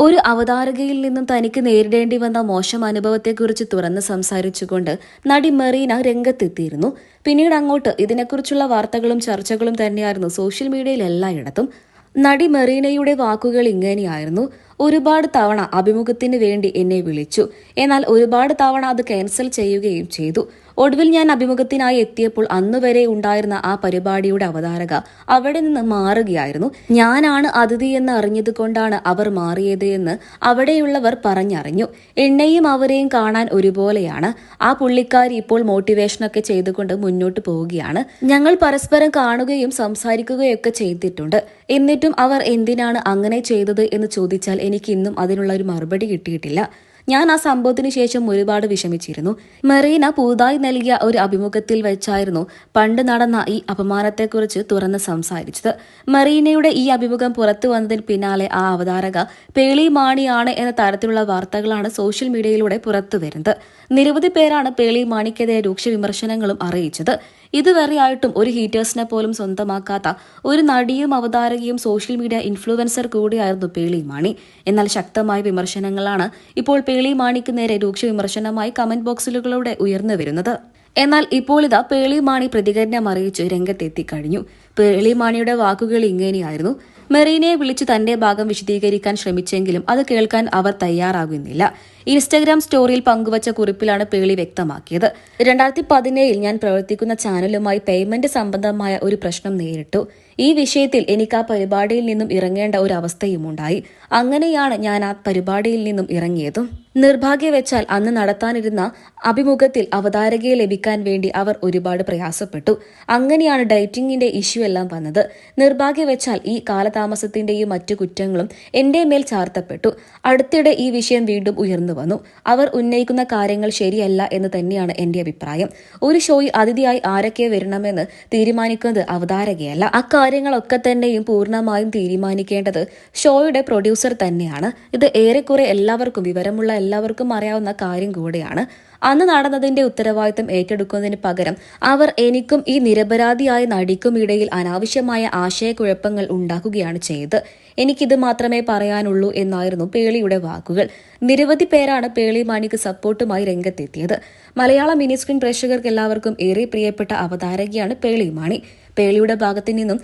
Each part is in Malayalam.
ഒരു അവതാരകയിൽ നിന്നും തനിക്ക് നേരിടേണ്ടി വന്ന മോശം അനുഭവത്തെക്കുറിച്ച് തുറന്ന് സംസാരിച്ചുകൊണ്ട് നടി മെറീന രംഗത്തെത്തിയിരുന്നു. പിന്നീട് അങ്ങോട്ട് ഇതിനെക്കുറിച്ചുള്ള വാർത്തകളും ചർച്ചകളും തന്നെയായിരുന്നു സോഷ്യൽ മീഡിയയിൽ എല്ലായിടത്തും. നടി മെറീനയുടെ വാക്കുകൾ ഇങ്ങനെയായിരുന്നു ഒരുപാട് തവണ അഭിമുഖത്തിന് വേണ്ടി എന്നെ വിളിച്ചു. എന്നാൽ ഒരുപാട് തവണ അത് ക്യാൻസൽ ചെയ്യുകയും ചെയ്തു. ഒടുവിൽ ഞാൻ അഭിമുഖത്തിനായി എത്തിയപ്പോൾ അന്നുവരെ ഉണ്ടായിരുന്ന ആ പരിപാടിയുടെ അവതാരക അവിടെ നിന്ന് മാറുകയായിരുന്നു. ഞാനാണ് അതിഥി എന്ന് അറിഞ്ഞത് കൊണ്ടാണ് അവർ മാറിയത് എന്ന് അവിടെയുള്ളവർ പറഞ്ഞറിഞ്ഞു. എന്നെയും അവരെയും കാണാൻ ഒരുപോലെയാണ്. ആ പുള്ളിക്കാരി ഇപ്പോൾ മോട്ടിവേഷനൊക്കെ ചെയ്തുകൊണ്ട് മുന്നോട്ട് പോവുകയാണ്. ഞങ്ങൾ പരസ്പരം കാണുകയും സംസാരിക്കുകയൊക്കെ ചെയ്തിട്ടുണ്ട്. എന്നിട്ടും അവർ എന്തിനാണ് അങ്ങനെ ചെയ്തത് എന്ന് ചോദിച്ചാൽ എനിക്ക് ഇന്നും അതിനുള്ള ഒരു മറുപടി കിട്ടിയിട്ടില്ല. ഞാൻ ആ സംഭവത്തിന് ശേഷം ഒരുപാട് വിഷമിച്ചിരുന്നു. മെറീന പുതുതായി നൽകിയ ഒരു അഭിമുഖത്തിൽ വെച്ചായിരുന്നു പണ്ട് നടന്ന ഈ അപമാനത്തെക്കുറിച്ച് തുറന്ന് സംസാരിച്ചത്. മെറീനയുടെ ഈ അഭിമുഖം പുറത്തു വന്നതിന് പിന്നാലെ ആ അവതാരക പേളി മാണിയാണ് എന്ന തരത്തിലുള്ള വാർത്തകളാണ് സോഷ്യൽ മീഡിയയിലൂടെ പുറത്തു വരുന്നത്. നിരവധി പേരാണ് പേളി മാണിക്കെതിരെ രൂക്ഷ വിമർശനങ്ങളും അറിയിച്ചത്. ഇതുവരെയായിട്ടും ഒരു ഹീറ്റേഴ്സിനെ പോലും സ്വന്തമാക്കാത്ത ഒരു നടിയും അവതാരകയും സോഷ്യൽ മീഡിയ ഇൻഫ്ലുവൻസർ കൂടിയായിരുന്നു പേളി മാണി. എന്നാൽ ശക്തമായ വിമർശനങ്ങളാണ് ഇപ്പോൾ പേളി മാണിക്ക് നേരെ രൂക്ഷ വിമർശനമായി കമന്റ് ബോക്സുകളിലൂടെ ഉയർന്നു വരുന്നത്. എന്നാൽ ഇപ്പോൾ ഇതാ പേളി മാണി പ്രതികരണം അറിയിച്ച് രംഗത്തെത്തി കഴിഞ്ഞു. പേളി മാണിയുടെ വാക്കുകൾ ഇങ്ങനെയായിരുന്നു. മെറീനയെ വിളിച്ച് തന്റെ ഭാഗം വിശദീകരിക്കാൻ ശ്രമിച്ചെങ്കിലും അത് കേൾക്കാൻ അവർ തയ്യാറാകുന്നില്ല. ഇൻസ്റ്റഗ്രാം സ്റ്റോറിയിൽ പങ്കുവച്ച കുറിപ്പിലാണ് പേളി വ്യക്തമാക്കിയത്. രണ്ടായിരത്തി പതിനേഴിൽ ഞാൻ പ്രവർത്തിക്കുന്ന ചാനലുമായി പേയ്മെന്റ് സംബന്ധമായ ഒരു പ്രശ്നം നേരിട്ടു. ഈ വിഷയത്തിൽ എനിക്ക് ആ പരിപാടിയിൽ നിന്നും ഇറങ്ങേണ്ട ഒരു അവസ്ഥയും ഉണ്ടായി അങ്ങനെയാണ് ഞാൻ ആ പരിപാടിയിൽ നിന്നും ഇറങ്ങിയതും. നിർഭാഗ്യവെച്ചാൽ അന്ന് നടത്താനിരുന്ന അഭിമുഖത്തിൽ അവതാരകയെ ലഭിക്കാൻ വേണ്ടി അവർ ഒരുപാട് പ്രയാസപ്പെട്ടു. അങ്ങനെയാണ് ഡേറ്റിംഗിന്റെ ഇഷ്യൂ എല്ലാം വന്നത്. നിർഭാഗ്യവെച്ചാൽ ഈ കാലതാമസത്തിന്റെയും മറ്റു കുറ്റങ്ങളും എന്റെ മേൽ ചാർത്തപ്പെട്ടു. അടുത്തിടെ ഈ വിഷയം വീണ്ടും ഉയർന്നു വന്നു. അവർ ഉന്നയിക്കുന്ന കാര്യങ്ങൾ ശരിയല്ല എന്ന് തന്നെയാണ് എന്റെ അഭിപ്രായം. ഒരു ഷോയിൽ അതിഥിയായി ആരൊക്കെ വരണമെന്ന് തീരുമാനിക്കുന്നത് അവതാരകയല്ല. അക്കാര്യങ്ങളൊക്കെ തന്നെയും പൂർണമായും തീരുമാനിക്കേണ്ടത് ഷോയുടെ പ്രൊഡ്യൂസർ തന്നെയാണ്. ഇത് ഏറെക്കുറെ എല്ലാവർക്കും വിവരമുള്ള എല്ലാവർക്കും അറിയാവുന്ന കാര്യം കൂടിയാണ്. അന്ന് നടന്നതിന്റെ ഉത്തരവാദിത്തം ഏറ്റെടുക്കുന്നതിന് പകരം അവർ എനിക്കും ഈ നിരപരാധിയായ നടിക്കും ഇടയിൽ അനാവശ്യമായ ആശയക്കുഴപ്പങ്ങൾ ഉണ്ടാക്കുകയാണ് ചെയ്തത്. എനിക്കിത് മാത്രമേ പറയാനുള്ളൂ എന്നായിരുന്നു പേളിയുടെ വാക്കുകൾ. നിരവധി പേരാണ് പേളി മാണിക്ക് സപ്പോർട്ടുമായി രംഗത്തെത്തിയത്. മലയാള മിനി സ്ക്രീൻ പ്രേക്ഷകർക്ക് എല്ലാവർക്കും ഏറെ പ്രിയപ്പെട്ട അവതാരകയാണ് പേളി മാണി. പേളിയുടെ ഭാഗത്തു നിന്നും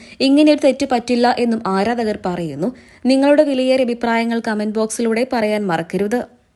ഒരു തെറ്റ് പറ്റില്ല എന്നും ആരാധകർ പറയുന്നു. നിങ്ങളുടെ വിലയേറിയ അഭിപ്രായങ്ങൾ കമന്റ് ബോക്സിലൂടെ പറയാൻ മറക്കരുത്.